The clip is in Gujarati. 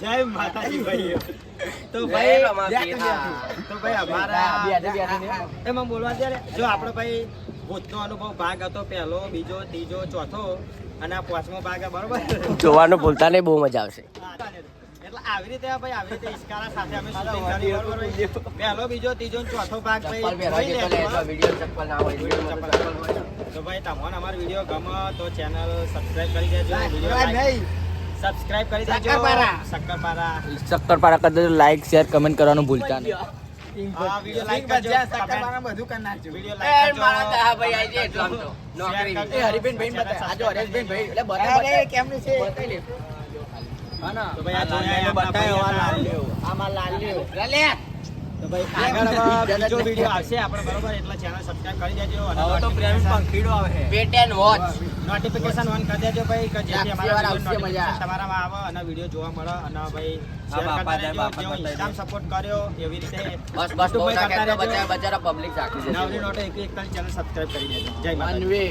જય માતાજી ભાઈઓ તો ભાઈ તો ભાઈ અમારા એમાં બોલવા ત્યારે જો આપણો ભાઈ ભૂતનો અનુભવ ભાગ હતો પહેલો બીજો ત્રીજો ચોથો અને આ પાંચમો ભાગ બરોબર? જોવાનું ભૂલતા નહીં બહુ મજા આવશે. એટલે આવી રીતે ભાઈ આવી રીતે ઇશ્કારા સાથે અમે શૂટિંગ કરી, બરોબર પહેલો બીજો ત્રીજો ચોથો ભાગ ભાઈ જોઈ લેજો. તો ભાઈ તમને અમારો વીડિયો ગમે તો ચેનલ સબસ્ક્રાઇબ કરી દેજો વીડિયો સબસ્ક્રાઇબ કરી દેજો. શક્કરપારા. શક્કરપારા. કરી દેજો. લાઈક શેર કમેન્ટ કરવાનું ભૂલતા નહીં. વીડિયો લાઈક કરજો. વીડિયો. Share કરજો. હરિભાઈ તો ભાઈ આ જોયા આપણા ભાઈના તો ભાઈ આગળ બીજો વીડિયો આવશે. આપણે બરોબર એટલે ચેનલ સબસ્ક્રાઇબ કરી દેજો અને નોટિફિકેશન ઓન કરી દેજો ભાઈ કે જેથી અમારા મજા. તમારામાં આવે અને વીડિયો જોવા મળે. અને ભાઈ શેર કરતા રહેજો જેવો ઇન્સ્ટામાં સપોર્ટ કર્યો એવી રીતે બસ બસ બહુ YouTube માં ના કરતા રહેજો. બચારા બચારા પબ્લિક રાખી નવરી જશે એક એક ચેનલ સબસ્ક્રાઇબ કરી દેજો. જય માતાજી. માનવી